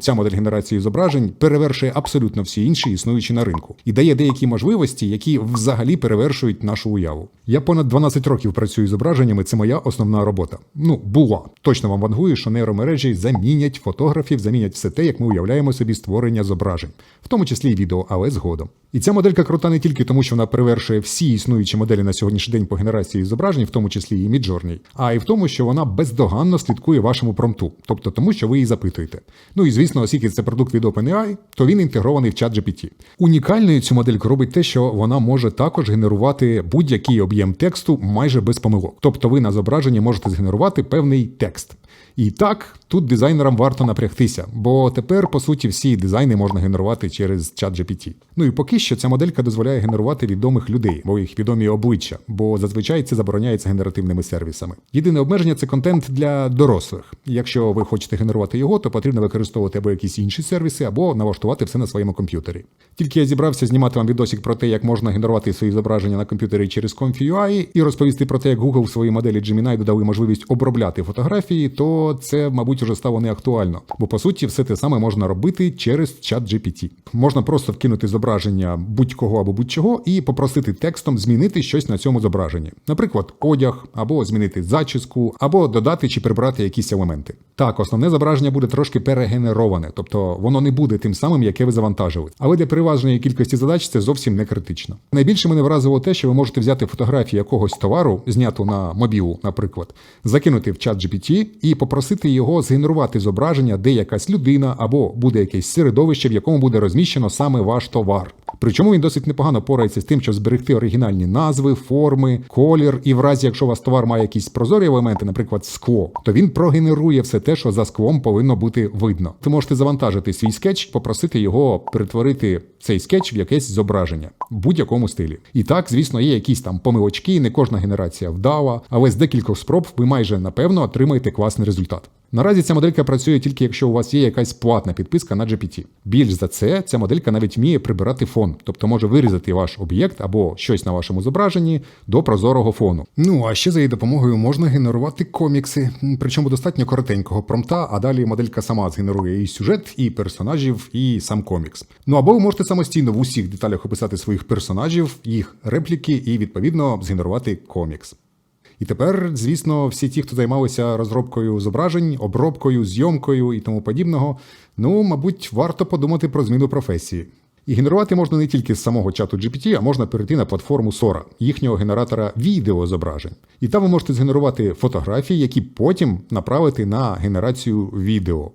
Ця модель генерації зображень перевершує абсолютно всі інші існуючі на ринку і дає деякі можливості, які взагалі перевершують нашу уяву. Я понад 12 років працюю з зображеннями, це моя основна робота. Ну, була. Точно вам вангую, що нейромережі замінять фотографів, замінять все те, як ми уявляємо собі створення зображень, в тому числі і відео, але згодом. І ця моделька крута не тільки тому, що вона перевершує всі існуючі моделі на сьогоднішній день по генерації зображень, в тому числі і Midjourney, а й в тому, що вона бездоганно слідкує вашому промпту, тобто тому, що ви її запитуєте. Ну і звісно, оскільки це продукт від OpenAI, то він інтегрований в чат GPT. Унікальною цю модельку робить те, що вона може також генерувати будь-який об'єм тексту майже без помилок. Тобто ви на зображенні можете згенерувати певний текст. І так, тут дизайнерам варто напрягтися, бо тепер, по суті, всі дизайни можна генерувати через чат GPT. Ну і поки що ця моделька дозволяє генерувати відомих людей, бо їх відомі обличчя, бо зазвичай це забороняється генеративними сервісами. Єдине обмеження це контент для дорослих. Якщо ви хочете генерувати його, то потрібно використовувати або якісь інші сервіси, або налаштувати все на своєму комп'ютері. Тільки я зібрався знімати вам відосик про те, як можна генерувати свої зображення на комп'ютері через Comfy.ui і розповісти про те, як Google в своїй моделі Gemini додали можливість обробляти фотографії, то це, мабуть, уже стало не актуально. Бо по суті, все те саме можна робити через чат GPT. Можна просто вкинути зображення будь-кого або будь-чого і попросити текстом змінити щось на цьому зображенні. Наприклад, одяг, або змінити зачіску, або додати чи прибрати якісь елементи. Так, основне зображення буде трошки перегенероване, тобто воно не буде тим самим, яке ви завантажили. Але для переважної кількості задач це зовсім не критично. Найбільше мене вразило те, що ви можете взяти фотографію якогось товару, зняту на мобілу, наприклад, закинути в чат GPT і попросити його згенерувати зображення, де якась людина або буде якесь середовище, в якому буде розміщено саме ваш товар. Причому він досить непогано порається з тим, щоб зберегти оригінальні назви, форми, колір, і в разі, якщо у вас товар має якісь прозорі елементи, наприклад, скло, то він прогенерує все те, що за склом повинно бути видно. Ви можете завантажити свій скетч, попросити його перетворити цей скетч в якесь зображення в будь-якому стилі. І так, звісно, є якісь там помилочки, не кожна генерація вдала, але з декількох спроб ви майже напевно отримаєте класний результат. Наразі ця моделька працює тільки якщо у вас є якась платна підписка на GPT. Більш за це, ця моделька навіть вміє прибирати фон, тобто може вирізати ваш об'єкт або щось на вашому зображенні до прозорого фону. Ну а ще за її допомогою можна генерувати комікси, причому достатньо коротенького промпта, а далі моделька сама згенерує і сюжет, і персонажів, і сам комікс. Ну або ви можете самостійно в усіх деталях описати своїх персонажів, їх репліки і відповідно згенерувати комікс. І тепер, звісно, всі ті, хто займалися розробкою зображень, обробкою, зйомкою і тому подібного, ну, мабуть, варто подумати про зміну професії. І генерувати можна не тільки з самого чату GPT, а можна перейти на платформу Sora, їхнього генератора відеозображень. І там ви можете згенерувати фотографії, які потім направити на генерацію відео.